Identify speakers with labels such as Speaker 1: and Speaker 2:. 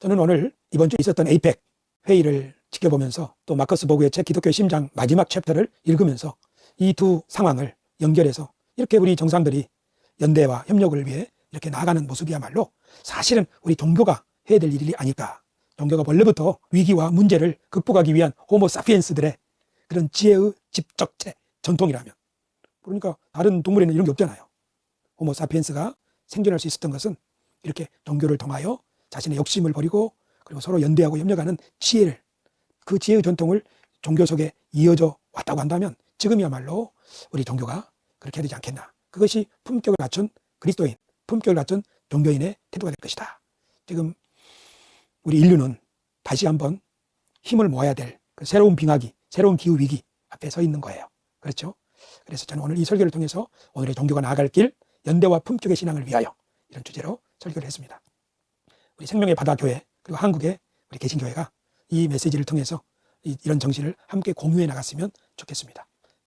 Speaker 1: 저는 오늘 이번 주에 있었던 에이펙 회의를 지켜보면서 또 마커스 보그의 책 기독교의 심장 마지막 챕터를 읽으면서 이 두 상황을 연결해서 이렇게 우리 정상들이 연대와 협력을 위해 이렇게 나아가는 모습이야말로 사실은 우리 종교가 해야 될 일이 아닐까. 종교가 원래부터 위기와 문제를 극복하기 위한 호모 사피엔스들의 그런 지혜의 집적체 전통이라면. 그러니까 다른 동물에는 이런 게 없잖아요. 호모 사피엔스가 생존할 수 있었던 것은 이렇게 종교를 통하여 자신의 욕심을 버리고 그리고 서로 연대하고 협력하는 지혜를 그 지혜의 전통을 종교 속에 이어져 왔다고 한다면 지금이야말로 우리 종교가 그렇게 해야 되지 않겠나. 그것이 품격을 갖춘 그리스도인, 품격을 갖춘 종교인의 태도가 될 것이다. 지금 우리 인류는 다시 한번 힘을 모아야 될 그 새로운 빙하기, 새로운 기후 위기 앞에 서 있는 거예요. 그렇죠? 그래서 저는 오늘 이 설교를 통해서 오늘의 종교가 나아갈 길, 연대와 품격의 신앙을 위하여 이런 주제로 설교를 했습니다. 우리 생명의 바다 교회 그리고 한국의 우리 개신교회가 이 메시지를 통해서 이- 이런 정신을 함께 공유해 나갔으면 좋겠습니다.